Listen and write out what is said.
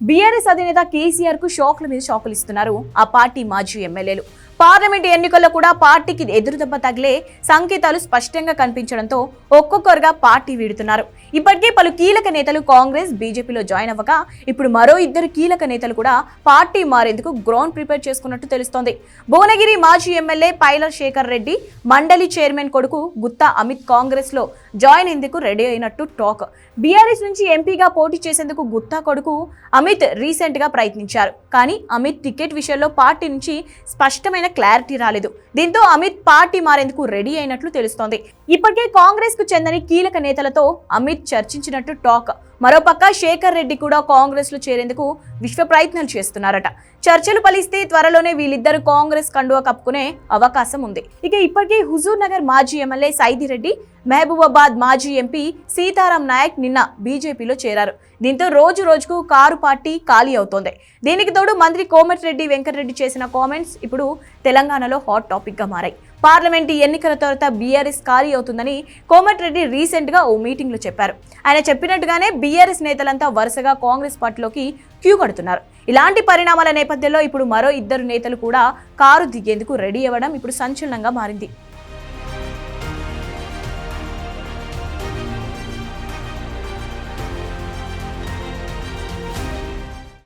BRS అధినేత కేసీఆర్కు షాక్ల మీద షాకులు ఇస్తున్నారు ఆ పార్టీ మాజీ ఎమ్మెల్యేలు. పార్లమెంట్ ఎన్నికల్లో కూడా పార్టీకి ఎదురుదెబ్బ తగిలే సంకేతాలు స్పష్టంగా కనిపించడంతో ఒక్కొక్కరుగా పార్టీ వీడుతున్నారు. ఇప్పటికే పలు కీలక నేతలు కాంగ్రెస్ బీజేపీలో జాయిన్ అవ్వగా ఇప్పుడు మరో ఇద్దరు కీలక నేతలు కూడా పార్టీ మారేందుకు గ్రౌండ్ ప్రిపేర్ చేసుకున్నట్టు తెలుస్తోంది. భువనగిరి మాజీ ఎమ్మెల్యే పైలర్ శేఖర్ రెడ్డి మండలి చైర్మన్ కొడుకు గుత్తా అమిత్ కాంగ్రెస్లో జాయిన్ అయ్యేందుకు రెడీ అయినట్టు టాక్. బీఆర్ఎస్ నుంచి ఎంపీగా పోటీ చేసేందుకు గుత్తా కొడుకు అమిత్ రీసెంట్గా ప్రయత్నించారు. కానీ అమిత్ టికెట్ విషయంలో పార్టీ నుంచి స్పష్టమైన క్లారిటీ రాలేదు. దీంతో అమిత్ పార్టీ మారేందుకు రెడీ అయినట్లు తెలుస్తోంది. ఇప్పటికే కాంగ్రెస్కు చెందని కీలక నేతలతో అమిత్ చర్చించినట్టు టాక్. మరోపక్క శేఖర్ రెడ్డి కూడా కాంగ్రెస్లో చేరేందుకు విశ్వ ప్రయత్నాలు చేస్తున్నారట. చర్చలు ఫలిస్తే త్వరలోనే వీళ్ళిద్దరు కాంగ్రెస్ కండువా కప్పుకునే అవకాశం ఉంది. ఇక ఇప్పటికే హుజూర్ నగర్ మాజీ ఎమ్మెల్యే సైదిరెడ్డి మహబూబాబాద్ మాజీ ఎంపీ సీతారాం నాయక్ నిన్న బీజేపీలో చేరారు. దీంతో రోజు రోజుకు కారు పార్టీ ఖాళీ అవుతోంది. దీనికి తోడు మంత్రి కోమటిరెడ్డి వెంకటరెడ్డి చేసిన కామెంట్స్ ఇప్పుడు తెలంగాణలో హాట్ టాపిక్గా మారాయి. పార్లమెంటు ఎన్నికల తర్వాత బీఆర్ఎస్ ఖాళీ అవుతుందని కోమటిరెడ్డి రీసెంట్గా ఓ మీటింగ్లో చెప్పారు. ఆయన చెప్పినట్టుగానే బీఆర్ఎస్ నేతలంతా వరుసగా కాంగ్రెస్ పార్టీలోకి క్యూ కడుతున్నారు. ఇలాంటి పరిణామాల నేపథ్యంలో ఇప్పుడు మరో ఇద్దరు నేతలు కూడా కారు దిగేందుకు రెడీ అవ్వడం ఇప్పుడు సంచలనంగా మారింది.